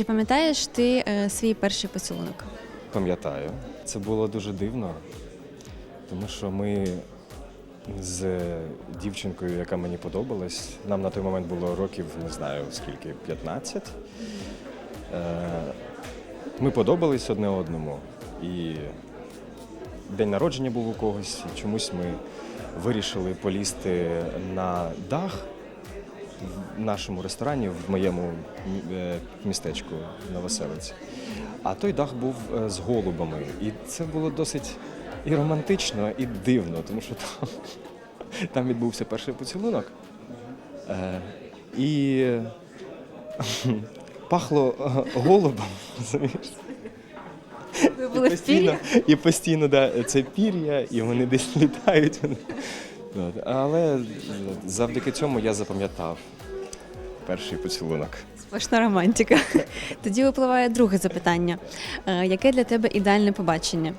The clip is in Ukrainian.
чи пам'ятаєш ти е, свій перший поцілунок? Пам'ятаю, це було дуже дивно, тому що ми з дівчинкою, яка мені подобалась, нам на той момент було років, не знаю скільки, 15. Е, Ми подобались одне одному. І день народження був у когось, і чомусь ми вирішили полізти на дах в нашому ресторані, в моєму е, містечку Новоселиці. А той дах був е, з голубами. І це було досить і романтично, і дивно, тому що там, там відбувся перший поцілунок. Е, і пахло голубом. Ви І були в постійно, і постійно да, це пір'я, і вони десь літають. От. Але завдяки цьому я запам'ятав перший поцілунок. Сплошна романтика. Тоді випливає друге запитання. Е, Яке для тебе ідеальне побачення?